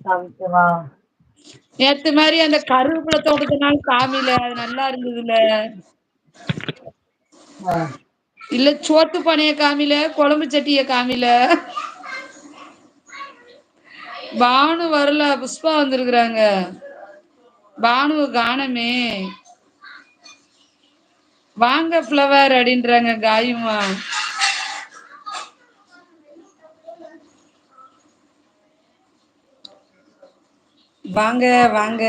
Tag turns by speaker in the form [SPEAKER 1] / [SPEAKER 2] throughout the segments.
[SPEAKER 1] காமிக்கவா
[SPEAKER 2] நேத்து மாரி அந்த கருவேப்பில தோட்டத்துனாலு காமில அது நல்லா இருந்ததுல இல்ல சோத்து பானைய காமில கொழம்பு சட்டிய காமில பானு வரல புஷ்பா வந்திருக்கறாங்க. பானுவ காணமே. வாங்க ஃப்ளவர் அப்டின்றாங்க காயிமா? வாங்க வாங்க.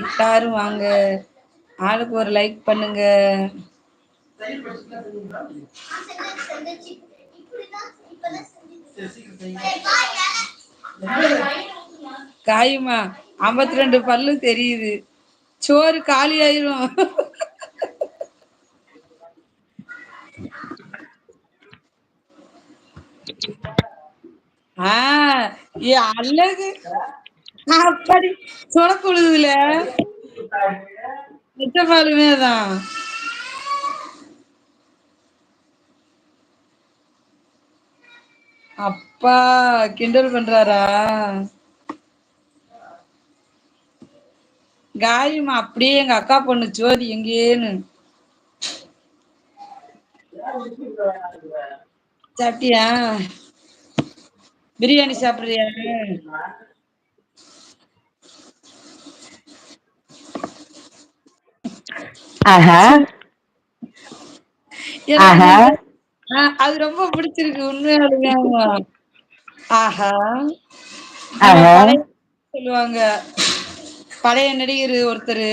[SPEAKER 2] எல்லாரும் வாங்க. ஆளுக்கு ஒரு லைக் பண்ணுங்க. காயுமா? அம்பத்தி ரெண்டு பல்லு தெரியுது. சோறு காலி ஆயிரும் ஆஹ் ஏ அழகு. அப்படி சொடக்கு விழுதுல. தான் அப்பா கிண்டல் பண்றாரா? காயுமா அப்படியே எங்க அக்கா பொண்ணு ஜோதி எங்கேன்னு சாப்பிட்டியா? பிரியாணி சாப்பிடுறியா? அது ரொம்ப புடிச்சிருக்கு உண்மையாலுமேவா ஆஹா. சொல்லுவாங்க. பழைய நடிகர் ஒருத்தரு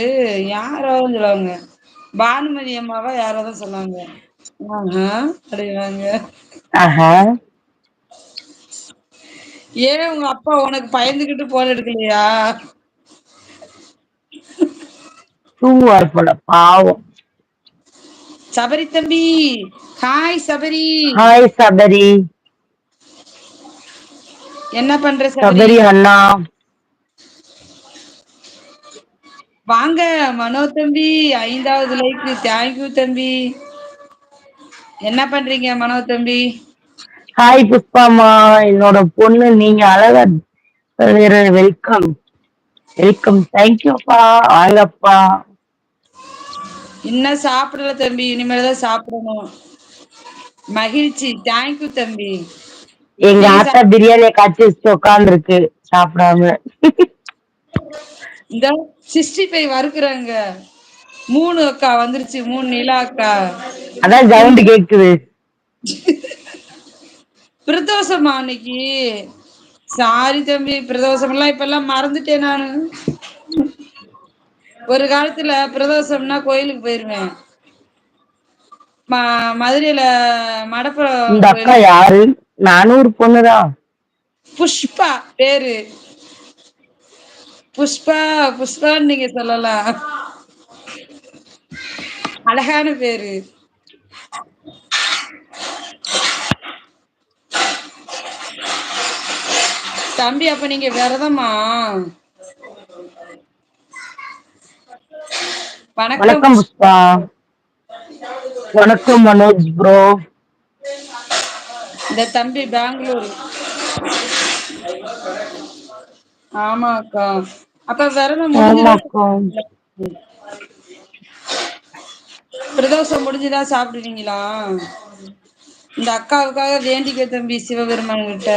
[SPEAKER 2] யாரோ சொல்லுவாங்க. பானுமதி அம்மாவா யாரோதா சொன்னாங்க ஆஹா அப்டினாங்க
[SPEAKER 1] ஆஹா.
[SPEAKER 2] ஏ உங்க அப்பா உனக்கு பயந்துகிட்டு ஃபோன் எடுக்கலையா?
[SPEAKER 1] தூங்குவாரு போல பாவோ
[SPEAKER 2] சபரி தம்பி ஹாய் சபரி.
[SPEAKER 1] ஹாய் சபரி.
[SPEAKER 2] என்ன பண்ற
[SPEAKER 1] சபரி? அண்ணா.
[SPEAKER 2] வாங்க மனோ தம்பி ஐந்தாவது லைக்கு தேங்க்யூ தம்பி. என்ன பண்றீங்க மனோ தம்பி?
[SPEAKER 1] ஹாய் புஷ்பாமா என்னோட பொண்ணு நீங்க அழகா வெல்கம் வெல்கம் தேங்க்யூப்பா வாங்கப்பா
[SPEAKER 2] இன்னு சாப்பிடல தம்பி இனிமேல்தா சாப்பிடணு மகிழ்ச்சி. தேங்க்யூ தம்பி.
[SPEAKER 1] எங்க ஆத்தா பிரியாணிய காட்சி வச்சுட்டு உக்காந்துருக்கு சாப்பிடாம.
[SPEAKER 2] இந்த சிக்ஸ்டி ஃபைவ் வறுக்குறாங்க. மூணு அக்கா வந்துருச்சு மூணு நிலா அக்கா.
[SPEAKER 1] அதா சவுண்டு கேக்குது.
[SPEAKER 2] பிரதோஷமா இன்னைக்கு சாரி தம்பி பிரதோஷம்ல்லா இப்பல்லா மறந்துட்டே நானு. ஒரு காலத்துல பிரதோஷம்னா கோயிலுக்கு போயிருவே மா மதுரையில மடப்
[SPEAKER 1] இந்த அக்கா யாரு? நானு ஒரு பொண்ணுதா?
[SPEAKER 2] புஷ்பா பேரு. புஷ்பா புஷ்பான்னு நீங்க சொல்லலா அழகான பேரு. தம்பி அப்ப நீங்க வெரதமா?
[SPEAKER 1] வணக்கம். புஷ்பா. வணக்கம் மனோஜ் ப்ரோ
[SPEAKER 2] இந்த தம்பி பெங்களூர். ஆமா அக்கா அக்கா வெரதம் பிரதோஷம் முடிஞ்சுதா சாப்பிடுவீங்களா? இந்த அக்காவுக்காக வேண்டிக்க தம்பி சிவபெருமான் கிட்ட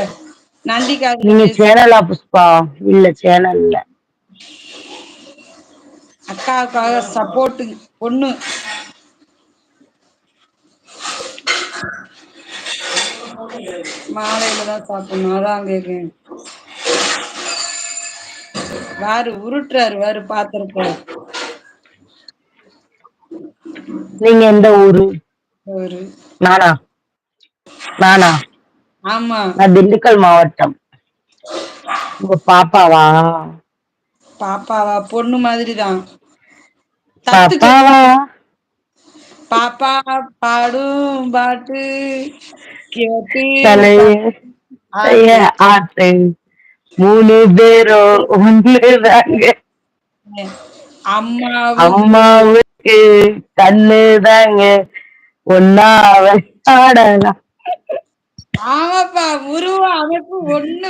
[SPEAKER 2] நந்தி காதுல
[SPEAKER 1] நீங்க சேனலா புஷ்பா? இல்ல சேனல் இல்ல.
[SPEAKER 2] அக்காவுக்காக சப்போர்ட்டு பொண்ணு. மாலையிலதா சாப்பிடணு அதா கேக்கே வாரு உருட்டுறாரு வாரு பாத்திரத்த
[SPEAKER 1] நீங்க எந்த ஊரு?
[SPEAKER 2] ஒரு
[SPEAKER 1] நானா? நானா?
[SPEAKER 2] ஆமா.
[SPEAKER 1] நா திண்டுக்கல் மாவட்டம். உங்க பாப்பாவா?
[SPEAKER 2] பாப்பாவா? பொண்ணு மாதிரிதா தத்து
[SPEAKER 1] பாப்பாவா
[SPEAKER 2] பாப்பா. பாடு பாட்டு ஆட்டு
[SPEAKER 1] மூணு பேரு ஒண்ணுதாங்க அம்மாவுக்கு கண்ணு தாங்க ஒன்னா வச்சாடலா
[SPEAKER 2] ஆமாப்பா உருவ அமைப்பு ஒண்ணு